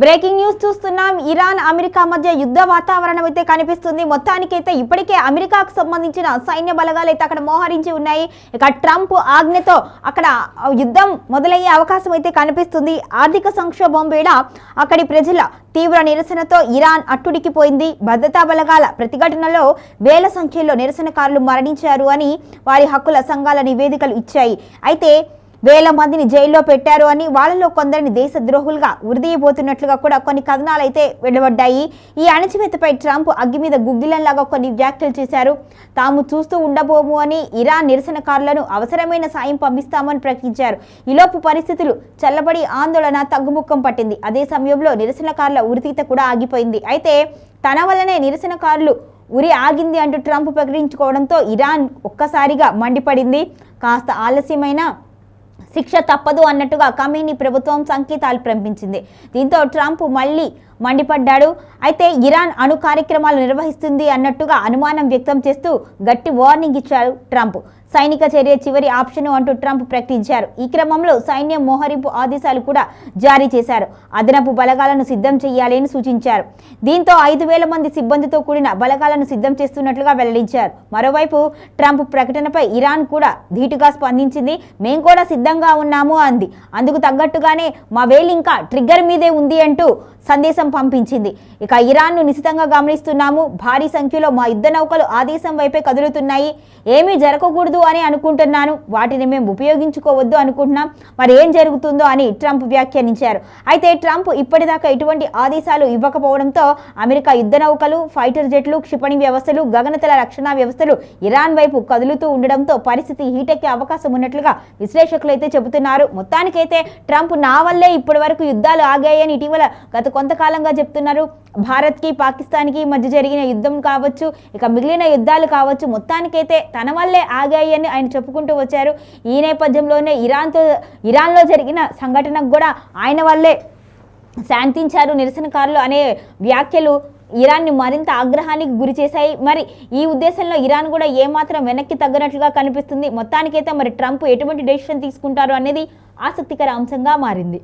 Breaking news చూస్తున్నాం. Iran America మధ్య యుద్ధ వాతావరణం అయితే కనిపిస్తుంది. మొత్తానికైతే ఇప్పటికే అమెరికాకు సంబంధించిన సైన్య బలగాలు అయితే అక్కడ మోహరించి ఉన్నాయి. ఇక ట్రంప్ ఆజ్ఞతో అక్కడ యుద్ధం మొదలయ్యే అవకాశం అయితే కనిపిస్తుంది. ఆర్థిక సంక్షోభం వేళ అక్కడి ప్రజల తీవ్ర నిరసనతో ఇరాన్ అట్టుడికిపోయింది భద్రతా బలగాల ప్రతిఘటనలో వేల సంఖ్యలో నిరసనకారులు మరణించారు అని వారి హక్కుల సంఘాల నివేదికలు ఇచ్చాయి. అయితే వేల మందిని జైల్లో పెట్టారు అని వాళ్ళలో కొందరిని దేశద్రోహులుగా ఉరిదీయబోతున్నట్లుగా కూడా కొన్ని కథనాలు అయితే వెలువడ్డాయి. ఈ అణచివేతపై ట్రంప్ అగ్గి మీద గుగ్గిలంలాగా కొన్ని వ్యాఖ్యలు చేశారు. తాము చూస్తూ ఉండబోము అని ఇరాన్ నిరసనకారులను అవసరమైన సాయం పంపిస్తామని ప్రకటించారు. ఈలోపు పరిస్థితులు చల్లబడి ఆందోళన తగ్గుముఖం పట్టింది. అదే సమయంలో నిరసనకారుల ఉరితీత కూడా ఆగిపోయింది. అయితే తన వల్లనే నిరసనకారులు ఉరి ఆగింది అంటూ ట్రంప్ ప్రకటించుకోవడంతో ఇరాన్ ఒక్కసారిగా మండిపడింది. కాస్త ఆలస్యమైన శిక్ష తప్పదు అన్నట్టుగా కమీని ప్రభుత్వం సంకేతాలు పంపించింది దీంతో ట్రంప్ మళ్ళీ మండిపడ్డాడు. అయితే ఇరాన్ అణు కార్యక్రమాలు నిర్వహిస్తుంది అన్నట్టుగా అనుమానం వ్యక్తం చేస్తూ గట్టి వార్నింగ్ ఇచ్చారు ట్రంప్. సైనిక చర్య చివరి ఆప్షన్ అంటూ ట్రంప్ ప్రకటించారు. ఈ క్రమంలో సైన్యం మోహరింపు ఆదేశాలు కూడా జారీ చేశారు. అదనపు బలగాలను సిద్ధం చేయాలి అని సూచించారు. దీంతో ఐదు వేల మంది సిబ్బందితో కూడిన బలగాలను సిద్ధం చేస్తున్నట్లుగా వెల్లడించారు. మరోవైపు ట్రంప్ ప్రకటనపై ఇరాన్ కూడా ధీటుగా స్పందించింది. మేము కూడా సిద్ధంగా ఉన్నాము అంది. అందుకు తగ్గట్టుగానే మా వేలు ఇంకా ట్రిగ్గర్ మీదే ఉంది అంటూ సందేశం పంపించింది. ఇక ఇరాన్ను నిశితంగా గమనిస్తున్నాము. భారీ సంఖ్యలో మా యుద్ధ నౌకలు ఆ దేశం వైపే కదులుతున్నాయి. ఏమీ జరగకూడదు అని అనుకుంటున్నాను. వాటిని మేము ఉపయోగించుకోవద్దు అనుకుంటున్నాం. మరి ఏం జరుగుతుందో అని ట్రంప్ వ్యాఖ్యానించారు. అయితే ట్రంప్ ఇప్పటిదాకా ఎటువంటి ఆదేశాలు ఇవ్వకపోవడంతో అమెరికా యుద్ధ నౌకలు ఫైటర్ జెట్లు క్షిపణి వ్యవస్థలు గగనతల రక్షణ వ్యవస్థలు ఇరాన్ వైపు కదులుతూ ఉండడంతో పరిస్థితి హీటెక్కే అవకాశం ఉన్నట్లుగా విశ్లేషకులు అయితే చెబుతున్నారు. మొత్తానికైతే ట్రంప్ నా వల్లే ఇప్పటి వరకు యుద్ధాలు ఆగాయని ఇటీవల గత కొంతకాలం కొంతకాలంగా చెప్తున్నారు. భారత్కి పాకిస్తాన్కి మధ్య జరిగిన యుద్ధం కావచ్చు ఇక మిగిలిన యుద్ధాలు కావచ్చు మొత్తానికైతే తన వల్లే ఆగాయి అని ఆయన చెప్పుకుంటూ వచ్చారు. ఈ నేపథ్యంలోనే ఇరాన్తో ఇరాన్లో జరిగిన సంఘటనకు కూడా ఆయన వల్లే శాంతించారు. నిరసనకారులు అనే వ్యాఖ్యలు ఇరాన్ని మరింత ఆగ్రహానికి గురి చేశాయి. మరి ఈ ఉద్దేశంలో ఇరాన్ కూడా ఏమాత్రం వెనక్కి తగ్గనట్లుగా కనిపిస్తుంది? మొత్తానికైతే మరి ట్రంప్ ఎటువంటి డెసిషన్ తీసుకుంటారు అనేది ఆసక్తికర అంశంగా మారింది.